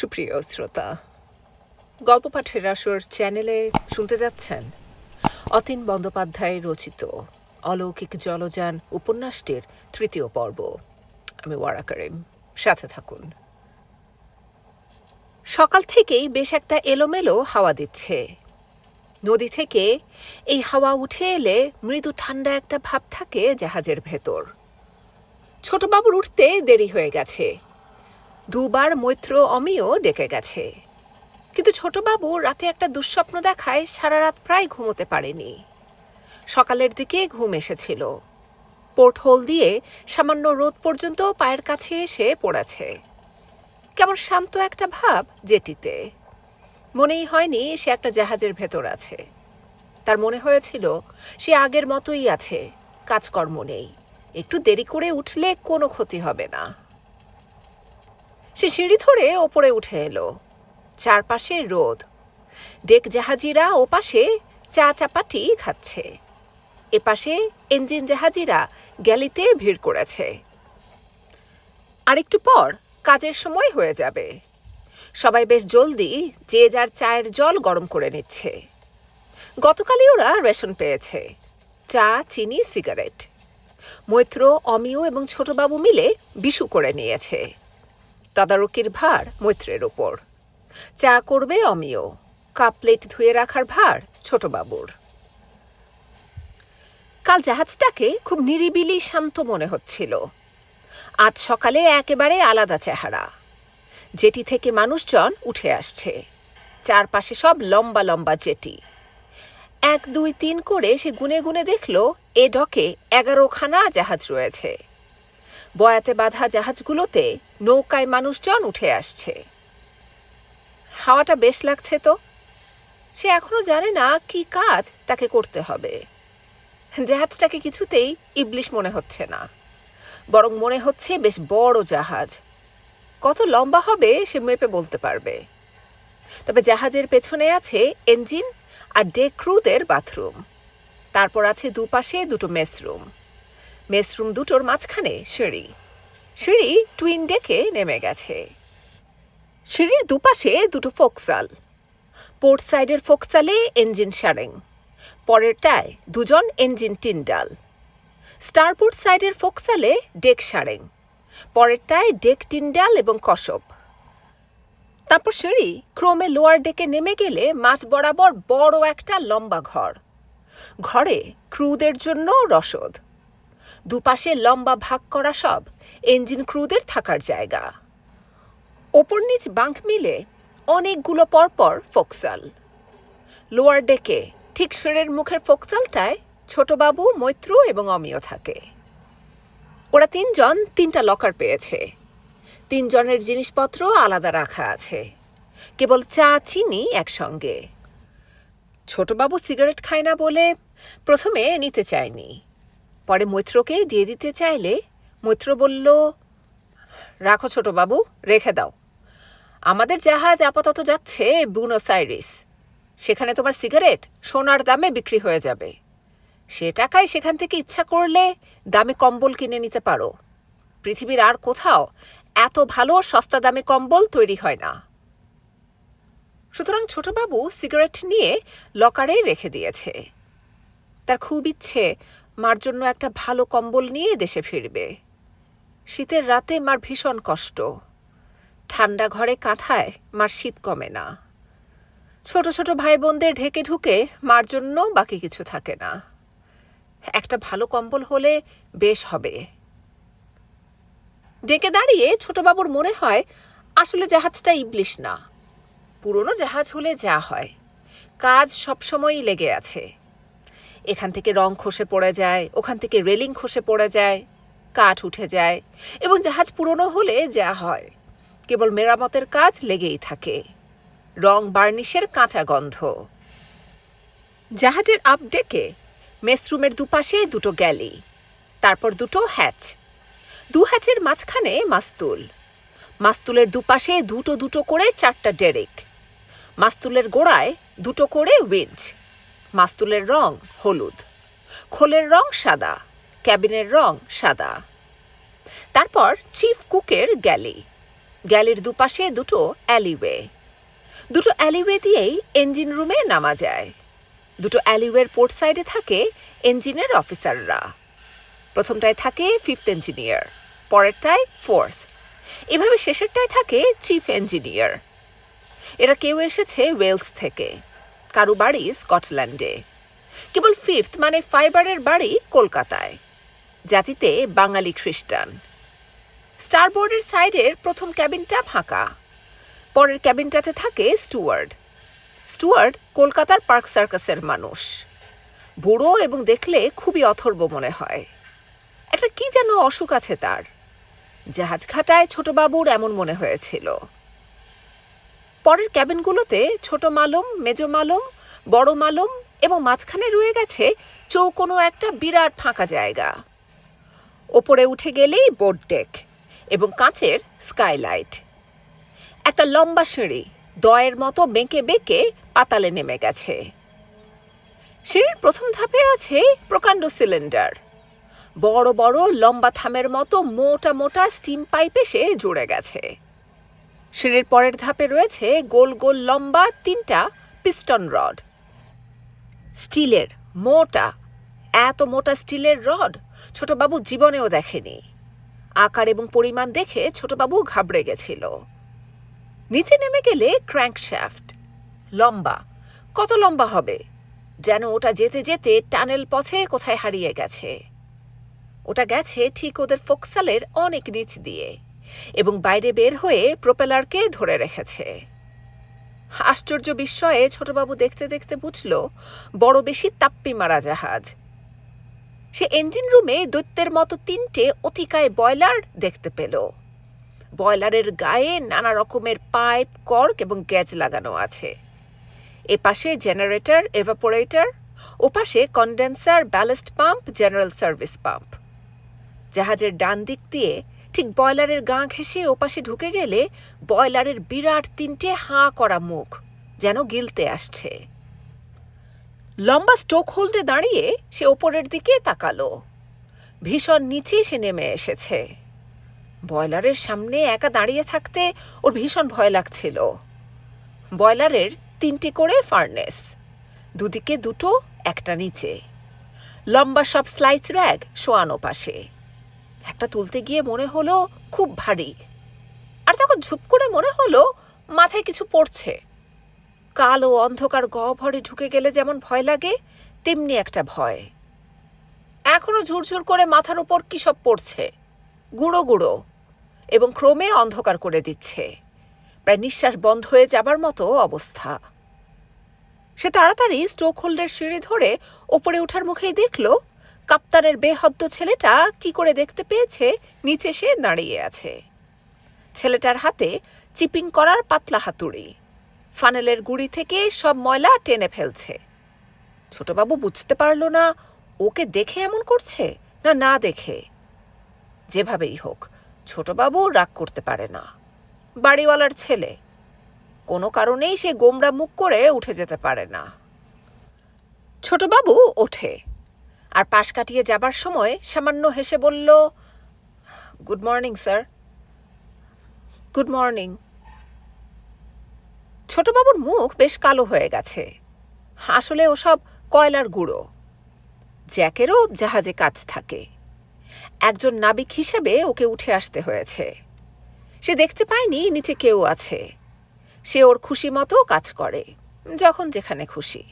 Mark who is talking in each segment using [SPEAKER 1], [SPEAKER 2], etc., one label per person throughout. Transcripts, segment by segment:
[SPEAKER 1] সুপ্রিয় শ্রোতা, গল্প পাঠের আসর চ্যানেলে শুনতে যাচ্ছেন অতীন বন্দ্যোপাধ্যায় রচিত অলৌকিক জলযান উপন্যাসটির তৃতীয় পর্ব। আমি ওয়ারা করিম, সাথে থাকুন। সকাল থেকেই বেশ একটা এলোমেলো হাওয়া দিচ্ছে। নদী থেকে এই হাওয়া উঠে এলে মৃদু ঠান্ডা একটা ভাব থাকে জাহাজের ভেতর। ছোটবাবুর উঠতে দেরি হয়ে গেছে। দুবার মৈত্র অমিও ডেকে গেছে। কিন্তু ছোটবাবু রাতে একটা দুঃস্বপ্ন দেখায় সারা রাত প্রায় ঘুমোতে পারেনি। সকালের দিকে ঘুম এসেছিল। পোর্ট হোল দিয়ে সামান্য রোদ পর্যন্ত পায়ের কাছে এসে পড়েছে। কেমন শান্ত একটা ভাব জেটিতে। মনেই হয়নি সে একটা জাহাজের ভেতর আছে। তার মনে হয়েছিল সে আগের মতোই আছে, কাজকর্ম নেই। একটু দেরি করে উঠলে কোনো ক্ষতি হবে না। সে সিঁড়ি ধরে ওপরে উঠে এলো। চারপাশে রোদ। ডেক জাহাজিরা ওপাশে চা চাপাটি খাচ্ছে। এপাশে ইঞ্জিন জাহাজিরা গ্যালিতে ভিড় করেছে। আরেকটু পর কাজের সময় হয়ে যাবে। সবাই বেশ জলদি যে যার চায়ের জল গরম করে নিচ্ছে। গতকালই ওরা রেশন পেয়েছে। চা, চিনি, সিগারেট। মৈত্র, অমিয় এবং ছোটবাবু মিলে বিশু করে নিয়েছে। তদারকির ভার মৈত্রের ওপর চা করবে অমিয়, কাপ প্লেট ধুয়ে রাখার ভার ছোটবাবুর কাল জাহাজটাকে খুব নিরিবিলি শান্ত মনে হচ্ছিল। আজ সকালে একেবারে আলাদা চেহারা। জেটি থেকে মানুষজন উঠে আসছে। চারপাশে সব লম্বা লম্বা জেটি। এক, দুই, তিন করে সে গুনে গুনে দেখল, এ ডকে এগারোখানা জাহাজ রয়েছে। বয়াতে বাঁধা জাহাজগুলোতে নৌকায় মানুষজন উঠে আসছে। হাওয়াটা বেশ লাগছে তো। সে এখনও জানে না কি কাজ তাকে করতে হবে। জাহাজটাকে কিছুতেই ইবলিশ মনে হচ্ছে না। বরং মনে হচ্ছে বেশ বড় জাহাজ। কত লম্বা হবে সে মেপে বলতে পারবে। তবে জাহাজের পেছনে আছে ইঞ্জিন আর ডে ক্রুদের বাথরুম তারপর আছে দুপাশে দুটো মেসরুম মেসরুম দুটোর মাঝখানে সিঁড়ি। সিঁড়ি টুইন ডেকে নেমে গেছে। সিঁড়ির দুপাশে দুটো ফোকসাল। পোর্ট সাইডের ফোকসালে ইঞ্জিন সারেং পরেরটায় দুজন ইঞ্জিন টিন্ডাল স্টারবোর্ড সাইডের ফোকসালে ডেক সারেং পরেরটায় ডেক টিন্ডাল এবং কসব। তারপর সিঁড়ি ক্রমে লোয়ার ডেকে নেমে গেলে মাঝ বরাবর বড় একটা লম্বা ঘর। ঘরে ক্রুদের জন্য রসদ। দুপাশে লম্বা ভাগ করা সব ইঞ্জিন ক্রুদের থাকার জায়গা। ওপর নিচ বাঙ্ক মিলে অনেকগুলো পরপর ফোকসাল। লোয়ার ডেকে ঠিক শেরের মুখের ফোকসালটায় ছোটবাবু মৈত্র এবং অমিয় থাকে। ওরা তিনজন তিনটা লকার পেয়েছে। তিনজনের জিনিসপত্র আলাদা রাখা আছে। কেবল চা, চিনি একসঙ্গে। ছোটবাবু সিগারেট খায় না বলে প্রথমে নিতে চায়নি। পরে মৈত্রকে দিয়ে দিতে চাইলে মৈত্র বলল, রাখো ছোটবাবু, রেখে দাও। আমাদের জাহাজ আপাতত যাচ্ছে বুনোস আইরিস। সেখানে তোমার সিগারেট সোনার দামে বিক্রি হয়ে যাবে। সে টাকায় সেখান থেকে ইচ্ছা করলে দামে কম্বল কিনে নিতে পারো। পৃথিবীর আর কোথাও এত ভালো সস্তা দামে কম্বল তৈরি হয় না। সুতরাং ছোটবাবু সিগারেট নিয়ে লকারে রেখে দিয়েছে। তার খুব ইচ্ছে মার জন্য একটা ভালো কম্বল নিয়ে দেশে ফিরবে। শীতের রাতে মার ভীষণ কষ্ট। ঠান্ডা ঘরে কাঁথায় মার শীত কমে না। ছোট ছোট ভাই বোনদের ঢেকে ঢুকে মার জন্য বাকি কিছু থাকে না। একটা ভালো কম্বল হলে বেশ হবে। ডেকে দাঁড়িয়ে ছোটবাবুর মনে হয় আসলে জাহাজটা ইবলিশ না। পুরনো জাহাজ হলে যা হয়। কাজ সবসময়ই লেগে আছে। এখান থেকে রং খসে পড়ে যায়, ওখান থেকে রেলিং খসে পড়ে যায়, কাঠ উঠে যায় এবং জাহাজ পুরনো হলে যা হয়। কেবল মেরামতের কাজ লেগেই থাকে। রং বার্নিশের কাঁচা গন্ধ। জাহাজের আপডেকে মেসরুমের দুপাশে দুটো গ্যালি, তারপর দুটো হ্যাচ। দু হ্যাচের মাঝখানে মাস্তুল। মাস্তুলের দুপাশে দুটো দুটো করে চারটা ডেরেক। মাস্তুলের গোড়ায় দুটো করে উইঞ্চ মাস্তুলের রং হলুদ। খোলের রং সাদা, ক্যাবিনের রং সাদা। তারপর চিফ কুকের গ্যালি। গ্যালির দুপাশে দুটো অ্যালিওয়ে। দুটো অ্যালিওয়ে দিয়েই ইঞ্জিন রুমে নামা যায়। দুটো অ্যালিওয়ের পোর্ট সাইডে থাকে ইঞ্জিনের অফিসাররা প্রথমটায় থাকে ফিফথ ইঞ্জিনিয়ার পরেরটায় ফোর্থ এভাবে শেষেরটায় থাকে চিফ ইঞ্জিনিয়ার এরা কেউ এসেছে ওয়েলস থেকে। কারও বাড়ি স্কটল্যান্ডে। কেবল ফিফথ মানে ফাইবারের বাড়ি কলকাতায়। জাতিতে বাঙালি খ্রিস্টান। স্টারবোর্ডের সাইডের প্রথম ক্যাবিনটা ফাঁকা। পরের ক্যাবিনটাতে থাকে স্টুয়ার্ড স্টুয়ার্ড কলকাতার পার্ক সার্কাসের মানুষ। বুড়ো এবং দেখলে খুবই অথর্ব মনে হয়। একটা কি যেন অসুখ আছে তার। জাহাজ ঘাটায় ছোটবাবুর এমন মনে হয়েছিল। পরের ক্যাবিনগুলোতে ছোট মালম, মেজ মালম, বড় মালম এবং মাঝখানে রয়ে গেছে চৌকোনো একটা বিরাট ফাঁকা জায়গা। ওপরে উঠে গেলেই বোর্ড ডেক এবং কাঁচের স্কাইলাইট। একটা লম্বা সিঁড়ি দয়ের মতো বেঁকে বেঁকে পাতালে নেমে গেছে। সিঁড়ির প্রথম ধাপে আছে প্রকাণ্ড সিলিন্ডার। বড় বড় লম্বা থামের মতো মোটা মোটা স্টিম পাইপ এসে জুড়ে গেছে। সিঁড়ির পরের ধাপে রয়েছে গোল গোল লম্বা তিনটা পিস্টন রড স্টিলের মোটা, এত মোটা স্টিলের রড ছোটবাবু জীবনেও দেখেনি। আকার এবং পরিমাণ দেখে ছোটবাবু ঘাবড়ে গেছিল। নিচে নেমে গেলে ক্র্যাঙ্কশ্যাফট লম্বা, কত লম্বা হবে? যেন ওটা যেতে যেতে টানেল পথে কোথায় হারিয়ে গেছে। ওটা গেছে ঠিক ওদের ফোকসালের অনেক নিচ দিয়ে। এবং বাইরে বের হয়ে প্রোপেলারকে ধরে রেখেছে। আশ্চর্য বিস্ময়ে ছোটবাবু দেখতে দেখতে বুঝল, বড় বেশি তাপ্পি মারা জাহাজ। সে ইঞ্জিন রুমে দৈত্যের মতো তিনটে অতিকায় বয়লার দেখতে পেল। বয়লারের গায়ে নানা রকমের পাইপ কর্ক এবং গ্যাজ লাগানো আছে। এপাশে জেনারেটর এভাপোরেটর ওপাশে condenser ballast pump general service pump জাহাজের ডান দিক দিয়ে ঠিক বয়লারের গা ঘেঁষে ওপাশে ঢুকে গেলে বয়লারের বিরাট তিনটে হাঁ করা মুখ যেন গিলতে আসছে। লম্বা স্টোক হোল্ডে দাঁড়িয়ে সে ওপরের দিকে তাকালো। ভীষণ নিচে সে নেমে এসেছে। বয়লারের সামনে একা দাঁড়িয়ে থাকতে ওর ভীষণ ভয় লাগছিল। বয়লারের তিনটি করে ফার্নেস, দুদিকে দুটো, একটা নিচে। লম্বা সব স্লাইস র্যাগ শোয়ানো পাশে। একটা তুলতে গিয়ে মনে হলো খুব ভারী। আর তখন ঝুপ করে মনে হলো মাথায় কিছু পড়ছে। কালো অন্ধকার গহ্বরে ঢুকে গেলে যেমন ভয় লাগে, তেমনি একটা ভয়। এখনও ঝুরঝুর করে মাথার উপর কি সব পড়ছে? গুঁড়ো গুঁড়ো। এবং ক্রমে অন্ধকার করে দিচ্ছে। প্রায় নিঃশ্বাস বন্ধ হয়ে যাবার মতো অবস্থা। সে তাড়াতাড়ি স্টোক হোল্ডের সিঁড়ি ধরে ওপরে ওঠার মুখেই দেখল কাপ্তানের বেহদ্দ ছেলেটা কি করে দেখতে পেয়েছে? নিচে সে দাঁড়িয়ে আছে। ছেলেটার হাতে চিপিং করার পাতলা হাতুড়ি। ফানেলের গুড়ি থেকে সব ময়লা টেনে ফেলছে। ছোটবাবু বুঝতে পারল না, ওকে দেখে এমন করছে না না দেখে। যেভাবেই হোক, ছোটবাবু রাগ করতে পারে না। বাড়িওয়ালার ছেলে। কোনো কারণেই সে গোমরা মুখ করে উঠে যেতে পারে না। ছোটবাবু ওঠে। আর পাশ কাটিয়ে যাবার সময় সামান্য হেসে বলল, good morning, sir. Good morning. ছোটবাবুর মুখ বেশ কালো হয়ে গেছে। আসলে ওসব কয়লার গুঁড়ো। জ্যাকেরও জাহাজে কাজ থাকে। একজন নাবিক হিসেবে ওকে উঠে আসতে হয়েছে। সে দেখতে পায়নি নিচে কেউ আছে। সে ওর খুশি মতো কাজ করে, যখন যেখানে খুশি।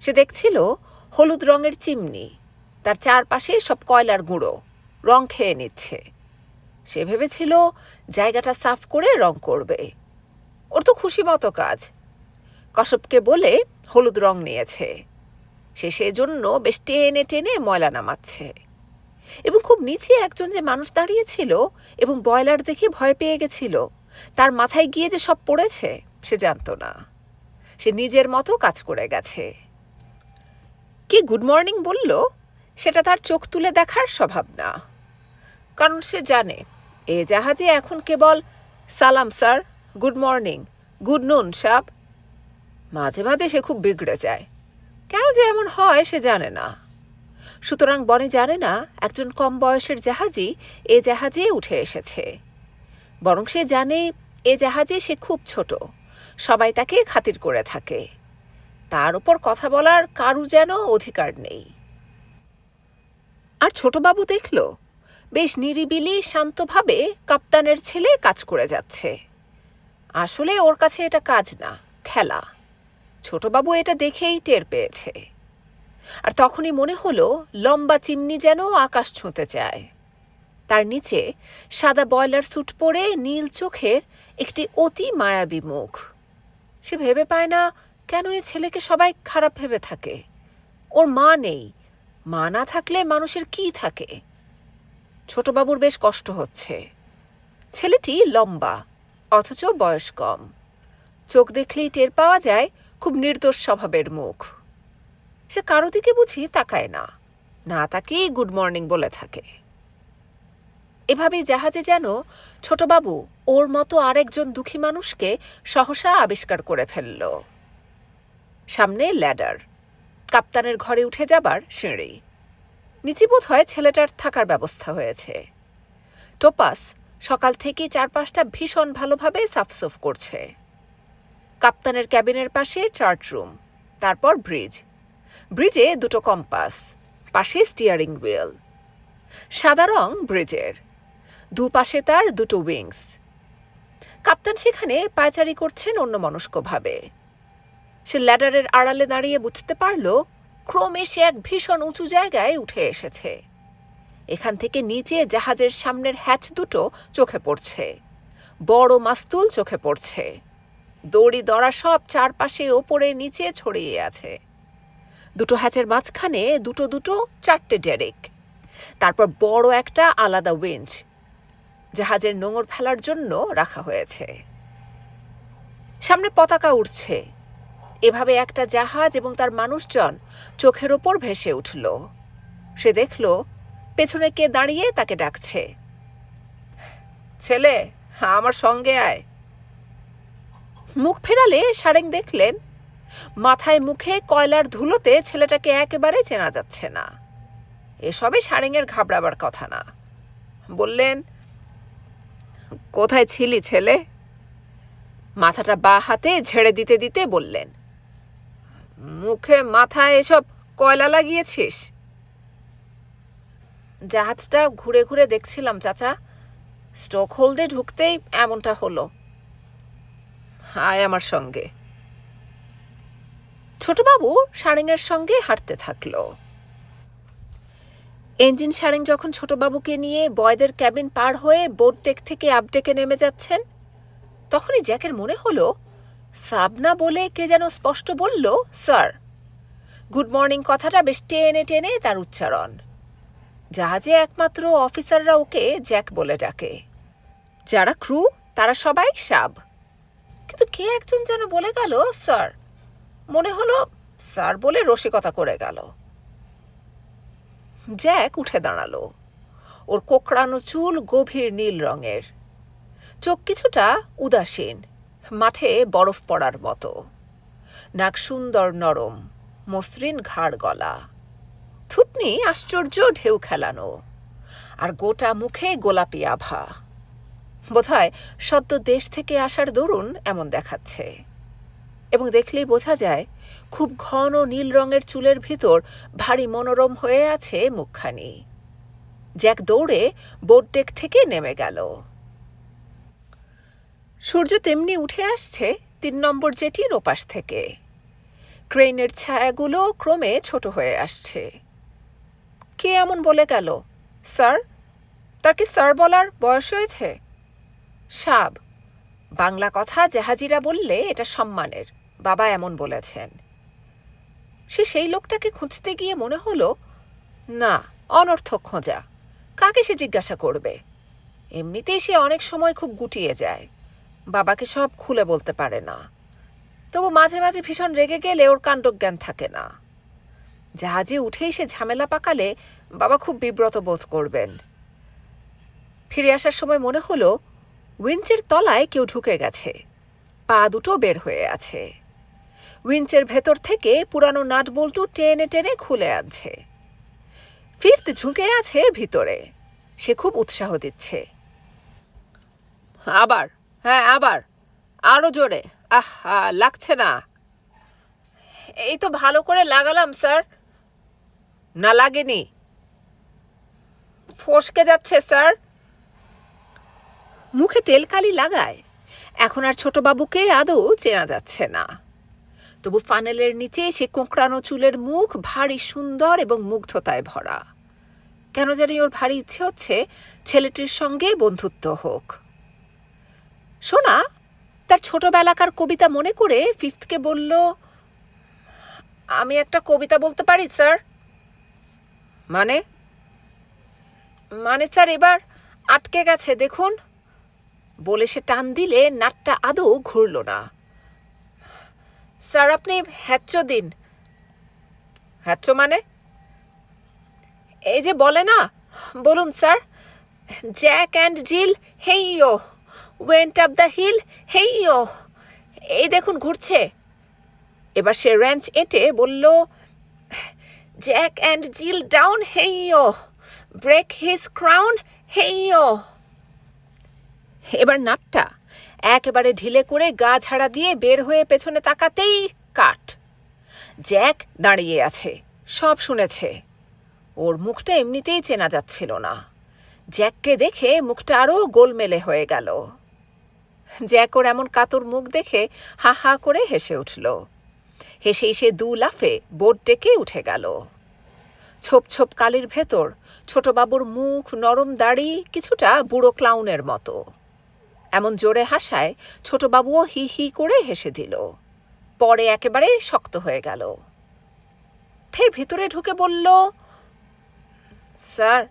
[SPEAKER 1] সে দেখছিল হলুদ রঙের চিমনি। তার চারপাশে সব কয়লার গুঁড়ো। রং খেয়ে নিচ্ছে। সে ভেবেছিল জায়গাটা সাফ করে রং করবে। ওর তো খুশি মতো কাজ। কশপকে বলে হলুদ রং নিয়েছে। সে সেজন্য বেশ টেনে টেনে ময়লা নামাচ্ছে। এবং খুব নিচে একজন যে মানুষ দাঁড়িয়েছিল এবং বয়লার দেখে ভয় পেয়ে গেছিল, তার মাথায় গিয়ে যে সব পড়েছে, সে জানত না। সে নিজের মতো কাজ করে গেছে। কি গুড মর্নিং বলল? সেটা তার চোখ তুলে দেখার স্বভাব না। কারণ সে জানে, এ জাহাজে এখন কেবল, সালাম sir good morning good noon sub. মাঝে মাঝে সে খুব বিগড়ে যায়। কেন যে এমন হয় সে জানে না। সুতরাং বনে জানে না, একজন কম বয়সের জাহাজই এ জাহাজে উঠে এসেছে। বরং সে জানে, এ জাহাজে সে খুব ছোট, সবাই তাকে খাতির করে থাকে। তার উপর কথা বলার কারু যেন অধিকার নেই। আর ছোটবাবু দেখল, বেশ নিরিবিলি, শান্তভাবে কাপ্তানের ছেলে কাজ করে যাচ্ছে। আসলে ওর কাছে এটা কাজ না, খেলা। ছোটবাবু এটা দেখেই টের পেয়েছে। আর তখনই মনে হলো, লম্বা চিমনি যেন আকাশ ছুঁতে চায়। তার নিচে সাদা বয়লার স্যুট পরে নীল চোখের একটি অতি মায়াবী মুখ। সে ভেবে পায় না কেন এই ছেলেকে সবাই খারাপ ভেবে থাকে? ওর মা নেই। মা না থাকলে মানুষের কি থাকে? ছোটবাবুর বেশ কষ্ট হচ্ছে। ছেলেটি লম্বা, অথচ বয়স কম। চোখ দেখলেই টের পাওয়া যায় খুব নির্দোষ স্বভাবের মুখ। সে কারও দিকে বুঝি তাকায় না। না তাকেই গুড মর্নিং বলে থাকে। এভাবেই জাহাজে যেন ছোটবাবু ওর মতো আরেকজন দুঃখী মানুষকে সহসা আবিষ্কার করে ফেলল। সামনে ল্যাডার। কাপ্তানের ঘরে উঠে যাবার সিঁড়ি। নিচে বোধ হয় ছেলেটার থাকার ব্যবস্থা হয়েছে। টোপাস সকাল থেকে চারপাশটা ভীষণ ভালোভাবে সাফসুফ করছে। কাপ্তানের ক্যাবিনের পাশে চার্ট রুম, তারপর ব্রিজ। ব্রিজে দুটো কম্পাস, পাশে স্টিয়ারিং হুইল। সাদা রং ব্রিজের, দুপাশে তার দুটো উইংস। কাপ্তান সেখানে পায়চারি করছেন অন্যমনস্কভাবে। সে ল্যাডারের আড়ালে দাঁড়িয়ে বুঝতে পারল, ক্রমে সে এক ভীষণ উঁচু জায়গায় উঠে এসেছে। এখান থেকে নিচে জাহাজের সামনের হ্যাচ দুটো চোখে পড়ছে। বড় মাস্তুল চোখে পড়ছে। দড়ি দড়া সব চারপাশে ওপরে নিচে ছড়িয়ে আছে। দুটো হ্যাচের মাঝখানে দুটো দুটো চারটে ডেরেক। তারপর বড় একটা আলাদা উইঞ্চ। জাহাজের নোঙর ফেলার জন্য রাখা হয়েছে। সামনে পতাকা উঠছে এভাবে একটা জাহাজ এবং তার মানুষজন চোখের ওপর ভেসে উঠল। সে দেখল, পেছনে কে দাঁড়িয়ে তাকে ডাকছে। ছেলে, আমার সঙ্গে আয়। মুখ ফেরালে সারেং দেখলেন, মাথায় মুখে কয়লার ধুলোতে ছেলেটাকে একেবারে চেনা যাচ্ছে না। এসবে সারেংয়ের ঘাবড়াবার কথা না। বললেন, কোথায় ছিলি ছেলে? মাথাটা বা হাতে ঝেড়ে দিতে দিতে বললেন মুখে, মাথায় এসব কয়লা লাগিয়েছিস? জাহাজটা ঘুরে ঘুরে দেখছিলাম, চাচা। স্টক হোল্ডে ঢুকতেই এমনটা হলো। আয় আমার সঙ্গে। ছোটবাবু সারেংয়ের সঙ্গে হাঁটতে থাকল। ইঞ্জিন সারেং যখন ছোটবাবুকে নিয়ে বয়দের ক্যাবিন পার হয়ে বোট টেক থেকে আপডেকে নেমে যাচ্ছেন, তখনই জ্যাকের মনে হলো সাবনা বলে কে যেন স্পষ্ট বলল, স্যার। গুড মর্নিং কথাটা বেশ টেনে টেনে তার উচ্চারণ। জাহাজে একমাত্র অফিসাররা ওকে জ্যাক বলে ডাকে। যারা ক্রু, তারা সবাই সাব। কিন্তু কে একজন যেন বলে গেল, স্যার? মনে হলো স্যার বলে রসিকতা করে গেল। জ্যাক উঠে দাঁড়াল। ওর কোকড়ানো চুল গভীর নীল রঙের। চোখ কিছুটা উদাসীন। মাঠে বরফ পড়ার মতো। নাক সুন্দর নরম, মসৃণ ঘাড় গলা। থুতনি, আশ্চর্য ঢেউ খেলানো। আর গোটা মুখে গোলাপি আভা। বোধহয় সদ্য দেশ থেকে আসার দরুন এমন দেখাচ্ছে। এবং দেখলেই বোঝা যায়, খুব ঘন নীল রঙের চুলের ভিতর ভারী মনোরম হয়ে আছে মুখখানি। জ্যাক দৌড়ে বোট ডেক থেকে নেমে গেল। সূর্য তেমনি উঠে আসছে তিন নম্বর জেটির ওপাশ থেকে। ক্রেনের ছায়াগুলো ক্রমে ছোট হয়ে আসছে। কে এমন বলে গেল? স্যার? তার কি স্যার বলার বয়স হয়েছে? সাব, বাংলা কথা জাহাজিরা বললে এটা সম্মানের, বাবা এমন বলেছেন। সে সেই লোকটাকে খুঁজতে গিয়ে মনে হলো, না, অনর্থক খোঁজা, কাকে সে জিজ্ঞাসা করবে? এমনিতেই সে অনেক সময় খুব গুটিয়ে যায়। বাবাকে সব খুলে বলতে পারে না। তবু মাঝে মাঝে ভীষণ রেগে গেলে ওর কাণ্ডজ্ঞান থাকে না। জাহাজে উঠেই সে ঝামেলা পাকালে বাবা খুব বিব্রত বোধ করবেন। ফিরে আসার সময় মনে হলো, উইঞ্চের তলায় কেউ ঢুকে গেছে। পা দুটো বের হয়ে আছে। উইঞ্চের ভেতর থেকে পুরানো নাট বল্টু টেনে টেনে খুলে আনছে। ফিফথ ঝুঁকে আছে ভিতরে। সে খুব উৎসাহ দিচ্ছে। আবার হ্যাঁ আবার। আরও জোরে। আহ লাগছে না। এই তো ভালো করে লাগালাম, স্যার। না, লাগেনি। ফসকে যাচ্ছে, স্যার। মুখে তেলকালি লাগায়। এখন আর ছোটবাবুকে আদৌ চেনা যাচ্ছে না। তবু ফানেলের নিচে সে কোঁকড়ানো চুলের মুখ ভারী সুন্দর এবং মুগ্ধতায় ভরা। কেন জানি ওর ভারী ইচ্ছে হচ্ছে ছেলেটির সঙ্গে বন্ধুত্ব হোক। সোনা তার ছোটবেলাকার কবিতা মনে করে ফিফথকে বলল, আমি একটা কবিতা বলতে পারি, স্যার? মানে? মানে স্যার, এবার আটকে গেছে, দেখুন। বলে সে টান দিলে নাটটা আদৌ ঘুরল না। স্যার, আপনি হ্যাচ্চ দিন। হ্যাচ্চ মানে? এই যে বলে না, বলুন, স্যার, জ্যাক অ্যান্ড জিল হেইয়ো। ওয়েন্ট আপ দ্য হিল হেইয়ো এই দেখুন ঘুরছে। এবার সে র্যাঞ্চ এঁটে বলল জ্যাক অ্যান্ড জিল ডাউন হেইয়ো ব্রেক হিজ ক্রাউন হেইয়ো এবার নাটটা একেবারে ঢিলে করে গা ঝাড়া দিয়ে বের হয়ে পেছনে তাকাতেই কাট জ্যাক দাঁড়িয়ে আছে, সব শুনেছে। ওর মুখটা এমনিতেই চেনা যাচ্ছিল না। জ্যাককে দেখে মুখটা আরও গোলমেলে হয়ে গেল। জ্যাক ওর এমন কাতর মুখ দেখে হা হা করে হেসে উঠল। হেসেই সে দু লাফে বোট ডেকে উঠে গেল। ছোপ ছোপ কালির ভেতর ছোটবাবুর মুখ, নরম দাড়ি, কিছুটা বুড়ো ক্লাউনের মতো। এমন জোরে হাসায় ছোটবাবুও হি হি করে হেসে দিল। পরে একেবারে শক্ত হয়ে গেল। ফের ভিতরে ঢুকে বলল, স্যার,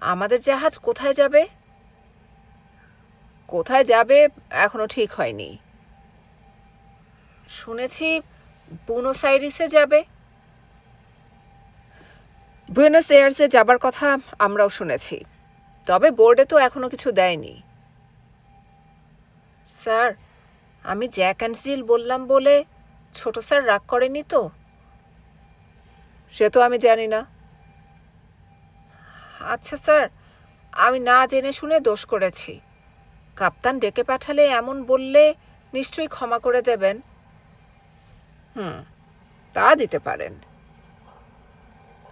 [SPEAKER 1] আমাদের জাহাজ কোথায় যাবে? কোথায় যাবে এখনও ঠিক হয়নি। শুনেছি বুনোস আইরিসে যাবে। বুয়েনোস এয়ার্সে যাবার কথা আমরাও শুনেছি, তবে বোর্ডে তো এখনও কিছু দেয়নি। স্যার, আমি জ্যাক অ্যান্ড জিল বললাম বলে ছোট স্যার রাগ করেনি তো? সে তো আমি জানি না। আচ্ছা স্যার, আমি না জেনে শুনে দোষ করেছি। কাপ্তান ডেকে পাঠালে এমন বললে নিশ্চয়ই ক্ষমা করে দেবেন। হুম, তা দিতে পারেন।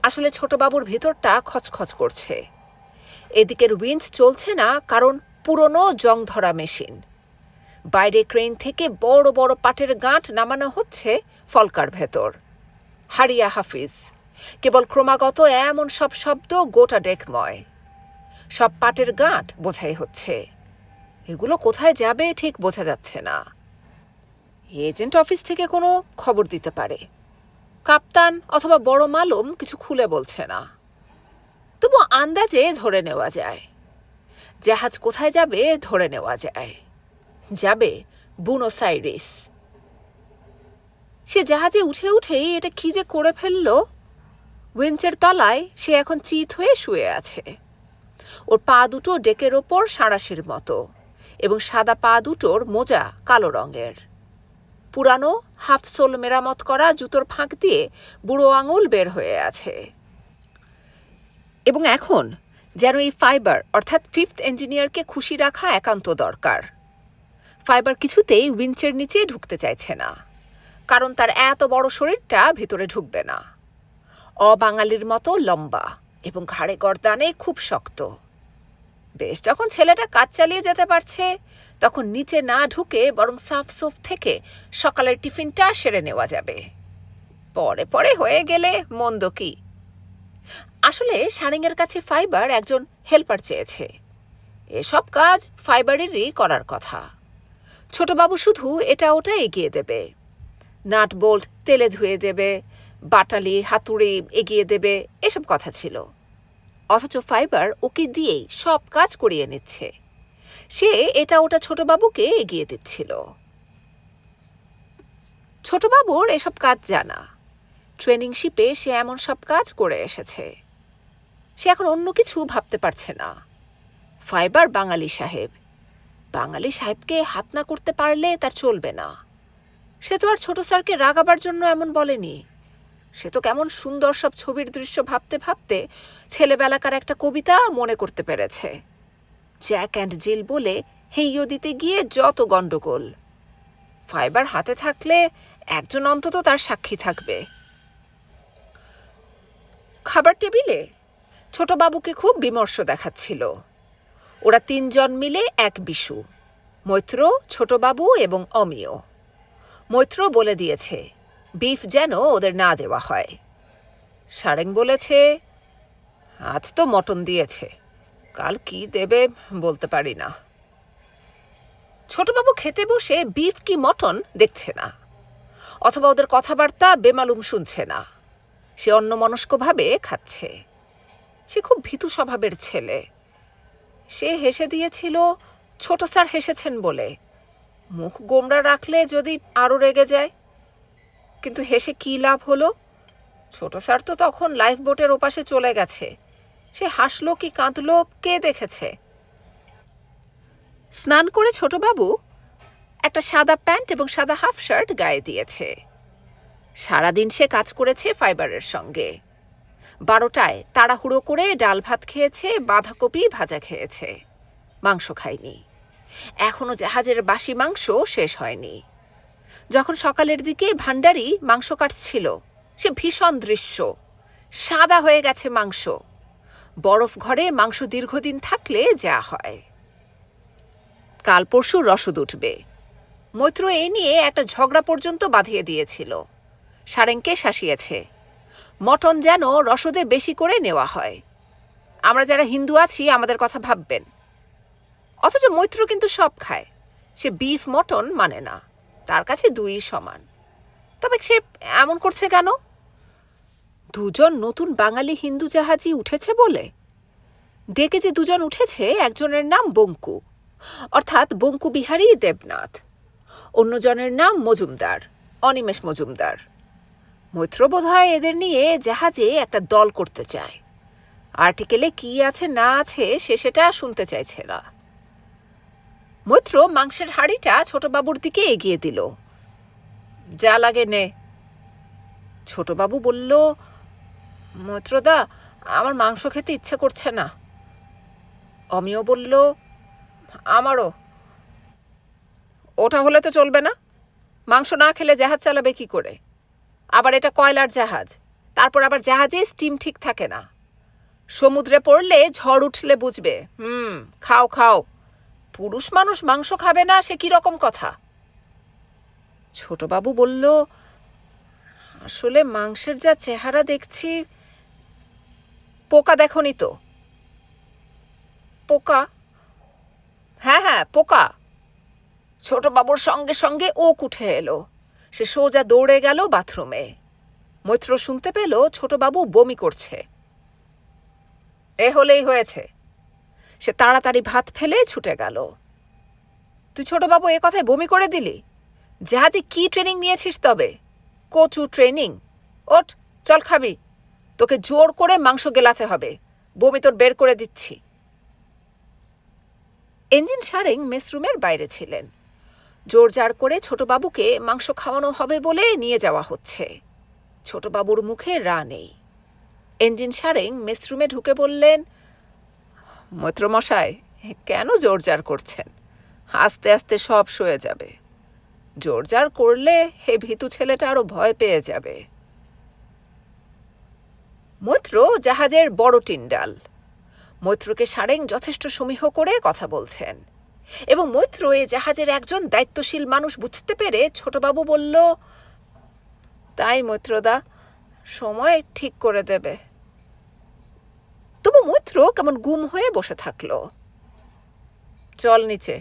[SPEAKER 1] আসলে ছোটবাবুর ভিতরটা খচখচ করছে। এদিকের উইঞ্চ চলছে না, কারণ পুরনো জং ধরা মেশিন। বাইরে ক্রেন থেকে বড় বড় পাটের গাঁট নামানো হচ্ছে ফলকার ভেতর। হারিয়া হাফিজ, কেবল ক্রমাগত এমন সব শব্দ গোটা ডেকময়। সব পাটের গাঁট বোঝাই হচ্ছে। এগুলো কোথায় যাবে ঠিক বোঝা যাচ্ছে না। এজেন্ট অফিস থেকে কোনো খবর দিতে পারে। কাপ্তান অথবা বড় মালুম কিছু খুলে বলছে না। তবু আন্দাজে ধরে নেওয়া যায়। জাহাজ কোথায় যাবে ধরে নেওয়া যায়। যাবে বুনোস আইরিস সে জাহাজে উঠে উঠেই এটা কি যে করে ফেলল? উইঞ্চের তলায় সে এখন চিত হয়ে শুয়ে আছে। ওর পা দুটো ডেকের ওপর সাঁড়াশির মতো। এবং সাদা পা দুটোর মোজা কালো রঙের। পুরানো হাফসোল মেরামত করা জুতোর ফাঁক দিয়ে বুড়ো আঙুল বের হয়ে আছে। এবং এখন যেন এই ফাইবার, অর্থাৎ ফিফথ ইঞ্জিনিয়ারকে খুশি রাখা একান্ত দরকার। ফাইবার কিছুতেই উইঞ্চের নিচে ঢুকতে চাইছে না, কারণ তার এত বড় শরীরটা ভিতরে ঢুকবে না। অবাঙালির মতো লম্বা এবং ঘাড়ে গর্দানে খুব শক্ত। বেশ, যখন ছেলেটা কাজ চালিয়ে যেতে পারছে, তখন নিচে না ঢুকে বরং সাফ সুফ থেকে সকালের টিফিনটা সেরে নেওয়া যাবে। পরে পরে হয়ে গেলে মন্দ কি? আসলে সারিংয়ের কাছে ফাইবার একজন হেল্পার চেয়েছে। এসব কাজ ফাইবারেরই করার কথা। ছোটবাবু শুধু এটা ওটা এগিয়ে দেবে। নাট বোল্ট, তেলে ধুয়ে দেবে, বাটালি, হাতুড়ি এগিয়ে দেবে, এসব কথা ছিল। অথচ ফাইবার ওকে দিয়েই সব কাজ করিয়ে নিচ্ছে। সে এটা ওটা ছোটবাবুকে এগিয়ে দিচ্ছিল। ছোটবাবুর এসব কাজ জানা। ট্রেনিং শিপে সে এমন সব কাজ করে এসেছে। সে এখন অন্য কিছু ভাবতে পারছে না। ফাইবার বাঙালি সাহেব। বাঙালি সাহেবকে হাত না করতে পারলে তার চলবে না। সে তো আর ছোট স্যারকে রাগাবার জন্য এমন বলেনি। সে তো কেমন সুন্দর সব ছবির দৃশ্য ভাবতে ভাবতে ছেলেবেলাকার একটা কবিতা মনে করতে পেরেছে। জ্যাক অ্যান্ড জিল বলে হেইও দিতে গিয়ে যত গণ্ডগোল ফাইবার হাতে থাকলে একজন অন্তত তার সাক্ষী থাকবে। খাবার টেবিলে ছোটবাবুকে খুব বিমর্ষ দেখাচ্ছিল। ওরা তিনজন মিলে এক বিশু, মৈত্র ছোটবাবু এবং অমিয়। মৈত্র বলে দিয়েছে বিফ যেন ওদের না দেওয়া হয়। সারেং বলেছে আজ তো মটন দিয়েছে, কাল কি দেবে বলতে পারি না। ছোটবাবু খেতে বসে বিফ কি মটন দেখছে না, অথবা ওদের কথাবার্তা বেমালুম শুনছে না। সে অন্যমনস্কভাবে খাচ্ছে। সে খুব ভীতু স্বভাবের ছেলে। সে হেসে দিয়েছিল, ছোট স্যার হেসেছেন বলে। মুখ গোমরা রাখলে যদি আরও রেগে যায় কিন্তু হেসে কী লাভ হলো? ছোট স্যার তো তখন লাইফ বোটের ওপাশে চলে গেছে। সে হাসলো কি কাঁদলো, কে দেখেছে? স্নান করে ছোটবাবু একটা সাদা প্যান্ট এবং সাদা হাফ শার্ট গায়ে দিয়েছে। সারাদিন সে কাজ করেছে ফাইবারের সঙ্গে। বারোটায় তাড়াহুড়ো করে ডাল ভাত খেয়েছে, বাঁধাকপি ভাজা খেয়েছে। মাংস খায়নি। এখনও জাহাজের বাসি মাংস শেষ হয়নি। যখন সকালের দিকে ভান্ডারি মাংস কাটছিল, সে ভীষণ দৃশ্য। সাদা হয়ে গেছে মাংস। বরফ ঘরে মাংস দীর্ঘদিন থাকলে যা হয়। কাল পরশু রসদ উঠবে। মৈত্র এ নিয়ে একটা ঝগড়া পর্যন্ত বাঁধিয়ে দিয়েছিল। সারেংকে শাসিয়েছে। মটন যেন রসদে বেশি করে নেওয়া হয়। আমরা যারা হিন্দু আছি, আমাদের কথা ভাববেন। অথচ মৈত্র কিন্তু সব খায়। সে বিফ মটন মানে না। তার কাছে দুই সমান। তবে সে এমন করছে কেন? দুজন নতুন বাঙালি হিন্দু জাহাজি উঠেছে বলে? ডেকে যে দুজন উঠেছে, একজনের নাম বঙ্কু। অর্থাৎ বঙ্কু বিহারী দেবনাথ। অন্যজনের নাম মজুমদার, অনিমেষ মজুমদার। মৈত্র বোধহয় এদের নিয়ে জাহাজে একটা দল করতে চায়। আর্টিকেলে কি আছে না আছে সে সেটা শুনতে চাইছে না। মৈত্র মাংসের হাঁড়িটা ছোটবাবুর দিকে এগিয়ে দিল। যা লাগে নে। ছোটবাবু বলল, মৈত্রদা, আমার মাংস খেতে ইচ্ছে করছে না। অমিয় বলল, আমারও। ওটা হলে তো চলবে না। মাংস না খেলে জাহাজ চালাবে কি করে? আবার এটা কয়লার জাহাজ। তারপর আবার জাহাজে স্টিম ঠিক থাকে না। সমুদ্রে পড়লে ঝড় উঠলে বুঝবে। হুম, খাও খাও। পুরুষ মানুষ মাংস খাবে না, সে কি রকম কথা? ছোটবাবু বলল, আসলে মাংসের যা চেহারা দেখছি, পোকা দেখনি তো। পোকা? হ্যাঁ হ্যাঁ পোকা। ছোটবাবুর সঙ্গে সঙ্গে ও উঠে এলো। সে সোজা দৌড়ে গেল বাথরুমে। মৈত্র শুনতে পেল ছোটবাবু বমি করছে। এ হলেই হয়েছে। সে তাড়াতাড়ি ভাত ফেলে ছুটে গেল। তুই ছোটবাবু এ কথায় বমি করে দিলি? জাহাজে কি ট্রেনিং নিয়েছিস তবে? কচু ট্রেনিং ওঠ, চল খাবি। তোকে জোর করে মাংস গেলাতে হবে। বমি তোর বের করে দিচ্ছি। ইঞ্জিন সারেং মেসরুমের বাইরে ছিলেন। জোর জার করে ছোটবাবুকে মাংস খাওয়ানো হবে বলে নিয়ে যাওয়া হচ্ছে। ছোটবাবুর মুখে রা নেই। ইঞ্জিন সারেং মেসরুমে ঢুকে বললেন মৈত্রমশাই কেন জোর জার করছেন? আস্তে আস্তে সব সয়ে যাবে। জোর জার করলে হে ভীতু ছেলেটা আরও ভয় পেয়ে যাবে। মৈত্র জাহাজের বড় টিন্ডাল। মৈত্রকে সারেং যথেষ্ট সমীহ করে কথা বলছেন। এবং মৈত্র এ জাহাজের একজন দায়িত্বশীল মানুষ বুঝতে পেরে ছোটবাবু বলল, তাই মৈত্রদা, সময় ঠিক করে দেবে। তবু মৈত্র কেমন গুম হয়ে বসে থাকল। চল নিচে।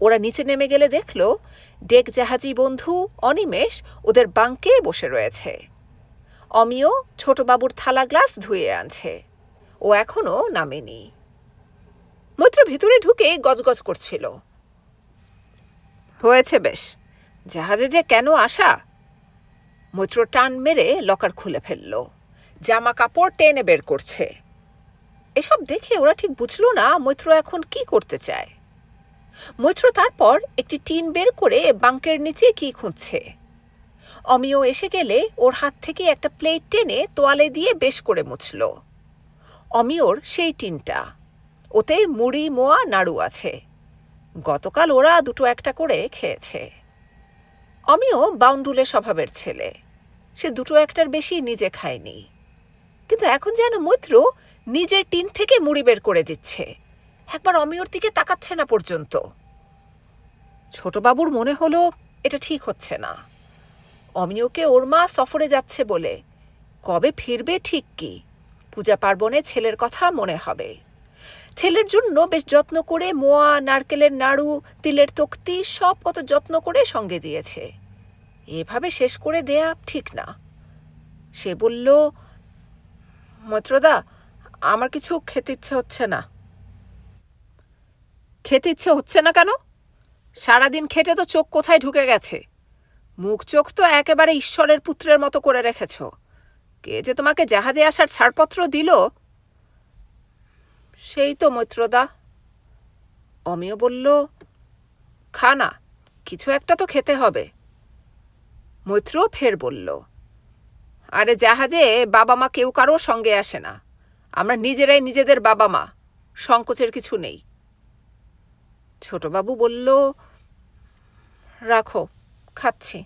[SPEAKER 1] ওরা নিচে নেমে গেলে দেখল, ডেক জাহাজি বন্ধু অনিমেষ ওদের বাঙ্কে বসে রয়েছে। অমিয় ছোটবাবুর থালা গ্লাস ধুয়ে আনছে। ও এখনও নামেনি। মৈত্র ভিতরে ঢুকে গজগজ করছিল। হয়েছে বেশ। জাহাজে যে কেন আসা? মৈত্র টান মেরে লকার খুলে ফেলল। জামা কাপড় টেনে বের করছে। এসব দেখে ওরা ঠিক বুঝল না মৈত্র এখন কি করতে চায়। মৈত্র তারপর একটি টিন বের করে বাঙ্কের নিচে কি খুঁজছে। অমিয় এসে গেলে ওর হাত থেকে একটা প্লেট টেনে তোয়ালে দিয়ে বেশ করে মুছল। অমিয়র সেই টিনটা। ওতে মুড়ি, মোয়া, নাড়ু আছে। গতকাল ওরা দুটো একটা করে খেয়েছে। আমিও বাউন্ডুলে স্বভাবের ছেলে। সে দুটো একটার বেশি নিজে খায়নি। কিন্তু এখন যেন মৈত্র নিজের টিন থেকে মুড়ি বের করে দিচ্ছে। একবার অমিয়র দিকে তাকাচ্ছে না পর্যন্ত। ছোটবাবুর মনে হলো এটা ঠিক হচ্ছে না। অমিয়কে ওর মা সফরে যাচ্ছে বলে। কবে ফিরবে ঠিক কি? পূজা পার্বণে ছেলের কথা মনে হবে। ছেলের জন্য বেশ যত্ন করে মোয়া, নারকেলের নাড়ু, তিলের তক্তি সব কত যত্ন করে সঙ্গে দিয়েছে। এভাবে শেষ করে দেয়া ঠিক না। সে বলল মৈত্রদা, আমার কিছু খেতে ইচ্ছে হচ্ছে না। খেতে ইচ্ছে হচ্ছে না কেন? সারাদিন খেটে তো চোখ কোথায় ঢুকে গেছে। মুখ চোখ তো একেবারে ঈশ্বরের পুত্রের মতো করে রেখেছ। কে যে তোমাকে জাহাজে আসার ছাড়পত্র দিল? সেই তো মৈত্রদা। অমিয় বলল, খা না, কিছু একটা তো খেতে হবে। মৈত্র ফের বলল আরে জাহাজে বাবা মা কেউ কারও সঙ্গে আসে না। আমরা নিজেরাই নিজেদের বাবা মা সংকোচের কিছু নেই। ছোটবাবু বলল, রাখো, খাচ্ছি।